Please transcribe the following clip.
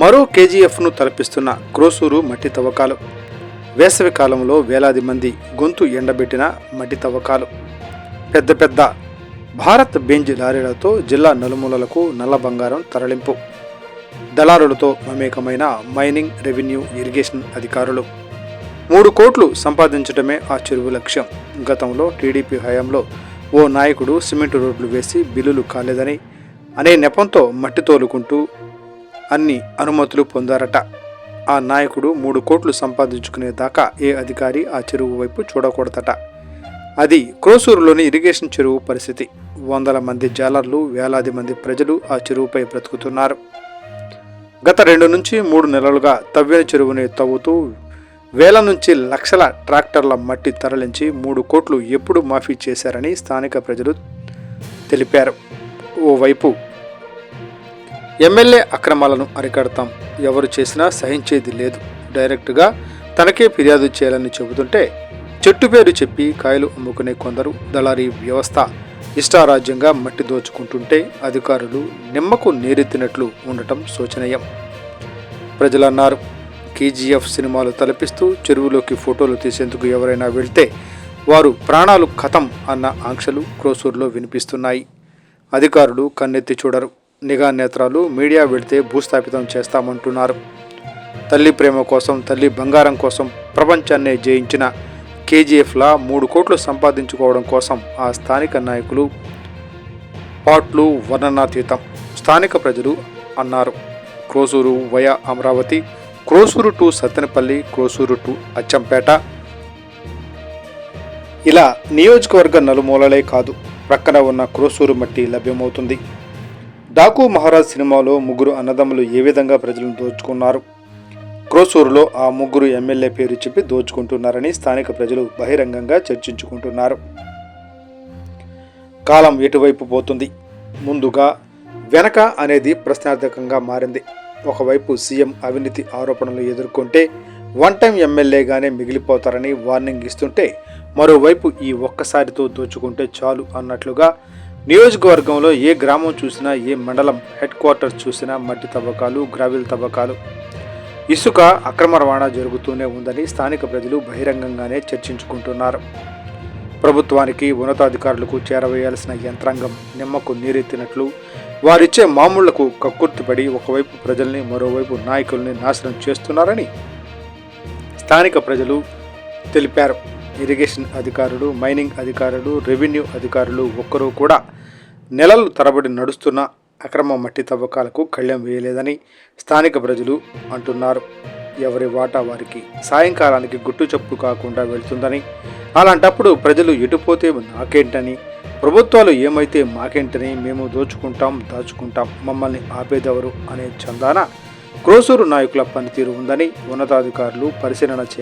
మరో కేజీఎఫ్ను తలపిస్తున్న క్రోసూరు మట్టి తవ్వకాలు. వేసవి కాలంలో వేలాది మంది గొంతు ఎండబెట్టిన మట్టి తవ్వకాలు. పెద్ద పెద్ద భారత్ బెంజ్ లారీలతో జిల్లా నలుమూలలకు నల్ల బంగారం తరలింపు. దళారులతో మమేకమైన మైనింగ్ రెవెన్యూ ఇరిగేషన్ అధికారులు. మూడు కోట్లు సంపాదించడమే ఆ చెరువు లక్ష్యం. గతంలో టీడీపీ హయాంలో ఓ నాయకుడు సిమెంటు రోడ్లు వేసి బిల్లులు కాలేదని అనే నెపంతో మట్టి తోలుకుంటూ అన్ని అనుమతులు పొందారట. ఆ నాయకుడు మూడు కోట్లు సంపాదించుకునే దాకా ఏ అధికారి ఆ చెరువు వైపు చూడకూడదట. అది క్రోసూరులోని ఇరిగేషన్ చెరువు పరిస్థితి. వందల మంది జాలర్లు వేలాది మంది ప్రజలు ఆ చెరువుపై బ్రతుకుతున్నారు. గత రెండు నుంచి మూడు నెలలుగా తవ్విన చెరువుని తవ్వుతూ వేల నుంచి లక్షల ట్రాక్టర్ల మట్టి తరలించి మూడు కోట్లు ఎప్పుడు మాఫీ చేశారని స్థానిక ప్రజలు తెలిపారు. ఓవైపు ఎమ్మెల్యే అక్రమాలను అరికడతాం. ఎవరు చేసినా సహించేది లేదు. డైరెక్ట్గా తనకే ఫిర్యాదు చేయాలని చెబుతుంటే చెట్టు పేరు చెప్పి కాయలు అమ్ముకునే కొందరు దళారీ వ్యవస్థ ఇష్టారాజ్యంగా మట్టి దోచుకుంటుంటే అధికారులు నిమ్మకు నీరెత్తినట్లు ఉండటం శోచనీయం. ప్రజలన్నారు. కేజీఎఫ్ సినిమాలు తలపిస్తూ చెరువులోకి ఫోటోలు తీసేందుకు ఎవరైనా వెళ్తే వారు ప్రాణాలు కథం అన్న ఆంక్షలు క్రోసూర్లో వినిపిస్తున్నాయి. అధికారులు కన్నెత్తి చూడరు. నిఘా నేత్రాలు మీడియా వెళితే భూస్థాపితం చేస్తామంటున్నారు. తల్లి ప్రేమ కోసం తల్లి బంగారం కోసం ప్రపంచాన్నే జయించిన కేజీఎఫ్లా మూడు కోట్లు సంపాదించుకోవడం కోసం ఆ స్థానిక నాయకులు పాట్లు వర్ణనాతీతం. స్థానిక ప్రజలు అన్నారు. Krosuru via Amaravati Krosuru to Sattenapalli Krosuru to Achampet. ఇలా నియోజకవర్గ నలుమూలలే కాదు ప్రక్కన ఉన్న క్రోసూరు మట్టి లభ్యమవుతుంది. డాకు మహారాజ్ సినిమాలో ముగ్గురు అన్నదమ్ములు ఏ విధంగా ప్రజలను దోచుకున్నారు? క్రోసూరులో ఆ ముగ్గురు ఎమ్మెల్యే పేరు చెప్పి దోచుకుంటున్నారని స్థానిక ప్రజలు బహిరంగంగా చర్చించుకుంటున్నారు. కాలం ఎటువైపు పోతుంది? ముందుగా వెనక అనేది ప్రశ్నార్థకంగా మారింది. ఒకవైపు సీఎం అవినీతి ఆరోపణలు ఎదుర్కొంటే వన్ టైం ఎమ్మెల్యేగానే మిగిలిపోతారని వార్నింగ్ ఇస్తుంటే మరోవైపు ఈ ఒక్కసారితో దోచుకుంటే చాలు అన్నట్లుగా నియోజకవర్గంలో ఏ గ్రామం చూసినా ఏ మండలం హెడ్ క్వార్టర్స్ చూసినా మట్టి తవ్వకాలు గ్రావిల్ తవ్వకాలు. ఇసుక అక్రమ రవాణా జరుగుతూనే ఉందని స్థానిక ప్రజలు బహిరంగంగానే చర్చించుకుంటున్నారు. ప్రభుత్వానికి ఉన్నతాధికారులకు చేరవేయాల్సిన యంత్రాంగం నిమ్మకు నీరెత్తినట్లు వారిచ్చే మామూళ్ళకు కక్కుర్తిపడి ఒకవైపు ప్రజల్ని మరోవైపు నాయకుల్ని నాశనం చేస్తున్నారని స్థానిక ప్రజలు తెలిపారు. ఇరిగేషన్ అధికారులు మైనింగ్ అధికారులు రెవెన్యూ అధికారులు ఒక్కరూ కూడా నెలలు తరబడి నడుస్తున్న అక్రమ మట్టి తవ్వకాలకు కళ్యం వేయలేదని స్థానిక ప్రజలు అంటున్నారు. ఎవరి వాటా వారికి సాయంకాలానికి గుట్టు చప్పు కాకుండా వెళ్తుందని అలాంటప్పుడు ప్రజలు ఎటుపోతే నాకేంటని ప్రభుత్వాలు ఏమైతే మాకేంటని మేము దోచుకుంటాం దాచుకుంటాం మమ్మల్ని ఆపేదెవరు అనే చందాన క్రోసూరు నాయకుల పనితీరు ఉందని ఉన్నతాధికారులు పరిశీలన చేయాలి.